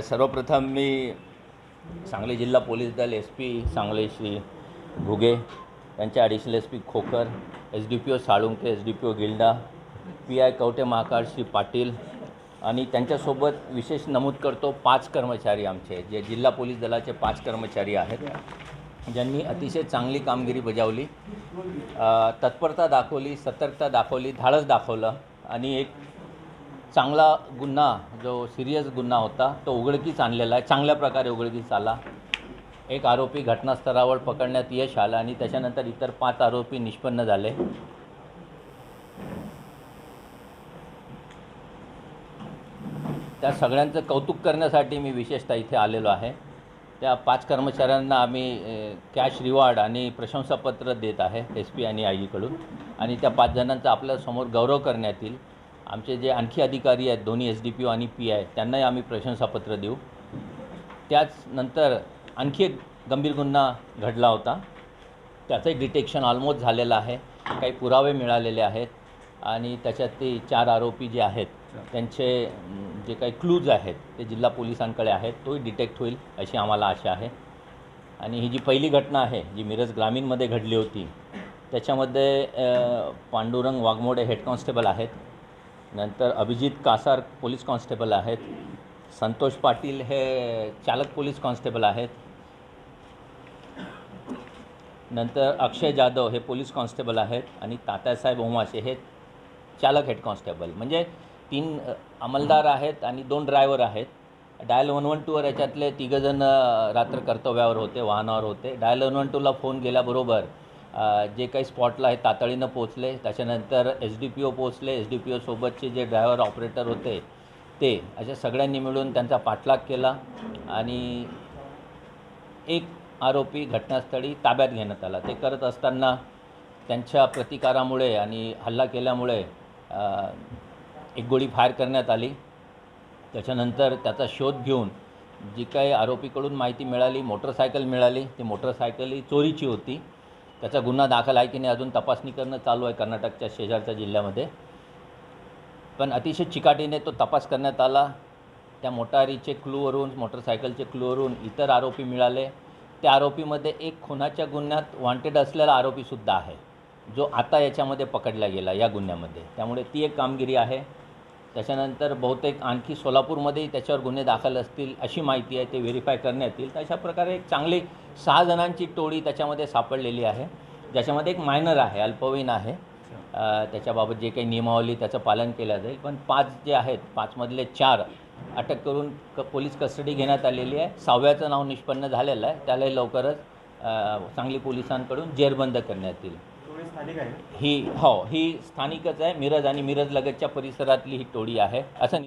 सर्वप्रथम मी सांगली जिल्हा पोलीस दल एस पी सांगली श्री घुगे त्यांचे additional S P Khokar S D P O Salunke S D P O Gilda P I Kavathe Mahankal Shri Patil आणि त्यांच्यासोबत विशेष नमूद करतो पाच कर्मचारी आमचे जे जिल्हा पोलीस दलाचे पाच कर्मचारी आहेत ज्यांनी अतिशय चांगली कामगिरी बजावली. तत्परता दाखवली सतर्कता दाखवली धाडस दाखवलं आणि एक चांगला गुन्हा जो सिरियस गुन्हा होता तो उघडकीस आणलेला आहे. चांगल्या प्रकारे उघडकीस आला. एक आरोपी घटनास्थळावर पकडण्यात यश आलं आणि त्याच्यानंतर इतर पाच आरोपी निष्पन्न झाले. त्या सगळ्यांचं कौतुक करण्यासाठी मी विशेषतः इथे आलेलो आहे. त्या पाच कर्मचाऱ्यांना आम्ही कॅश रिवॉर्ड आणि प्रशंसापत्र देत आहे एस पी आणि आय जीकडून आणि त्या पाच जणांचा आपल्यासमोर गौरव करण्यात येईल. आमचे जे आणखी अधिकारी आहेत दोन्ही एस डी पी ओ आणि पी आय त्यांनाही आम्ही प्रशंसापत्र देऊ. त्याचनंतर आणखी एक गंभीर गुन्हा घडला होता. त्याचंही डिटेक्शन ऑलमोस्ट झालेलं आहे. काही पुरावे मिळालेले आहेत आणि त्याच्यात ते चार आरोपी जे आहेत त्यांचे जे काही क्लूज आहेत ते जिल्हा पोलिसांकडे आहेत तोही डिटेक्ट होईल अशी आम्हाला आशा आहे. आणि ही जी पहिली घटना आहे जी मिरज ग्रामीणमध्ये घडली होती त्याच्यामध्ये पांडुरंग वाघमोडे हेड कॉन्स्टेबल आहेत. नंतर अभिजित कासार पोलीस कॉन्स्टेबल आहेत. संतोष पाटील हे चालक पोलीस कॉन्स्टेबल आहेत. नंतर अक्षय जाधव हे पोलीस कॉन्स्टेबल आहेत आणि तात्यासाहेब ओमाशे हे चालक हेड कॉन्स्टेबल. म्हणजे तीन अंमलदार आहेत आणि दोन ड्रायव्हर आहेत. डायल वन वन टूवर याच्यातले तिघंजण रात्र कर्तव्यावर होते वाहनावर होते. डायल वन वन टूला फोन गेल्याबरोबर जे काही स्पॉटला आहे तातडीनं पोचले त्याच्यानंतर एस डी पी ओ पोचले एस डी पी ओसोबतचे जे ड्रायव्हर ऑपरेटर होते ते अशा सगळ्यांनी मिळून त्यांचा पाठलाग केला आणि एक आरोपी घटनास्थळी ताब्यात घेण्यात आला. ते करत असताना त्यांच्या प्रतिकारामुळे आणि हल्ला केल्यामुळे एक गोळी फायर करण्यात आली. त्याच्यानंतर त्याचा शोध घेऊन जी काही आरोपीकडून माहिती मिळाली मोटरसायकल मिळाली. ती मोटरसायकल ही चोरीची होती. त्याचा गुन्हा दाखल आहे की नाही अजून तपासणी करणं चालू आहे कर्नाटकच्या शेजारच्या जिल्ह्यामध्ये. पण अतिशय चिकाटीने तो तपास करण्यात आला. त्या मोटारीचे क्लूवरून मोटरसायकलचे क्लूवरून इतर आरोपी मिळाले. त्या आरोपीमध्ये एक खुनाच्या गुन्ह्यात वॉन्टेड असलेला आरोपीसुद्धा आहे जो आता याच्यामध्ये पकडला गेला या गुन्ह्यामध्ये. त्यामुळे ती एक कामगिरी आहे. त्याच्यानंतर बहुतेक आणखी सोलापूरमध्येही त्याच्यावर गुन्हे दाखल असतील अशी माहिती आहे ते व्हेरीफाय करण्यात येईल. तर अशा प्रकारे एक चांगली सहा जणांची टोळी त्याच्यामध्ये सापडलेली आहे. ज्याच्यामध्ये एक मायनर आहे अल्पवयीन आहे. त्याच्याबाबत जे काही नियमावली त्याचं पालन केलं जाईल. पण पाच जे आहेत पाचमधले चार अटक करून क पोलीस कस्टडी घेण्यात आलेली आहे. सहाव्याचं नाव निष्पन्न झालेलं आहे. त्यालाही लवकरच अ, सांगली पोलिसांकडून जेरबंद करण्यात येईल. स्थानिक आहे? ही हो ही स्थानिकच आहे. मिरज आणि मिरज लगतच्या परिसरातली ही टोळी आहे. असं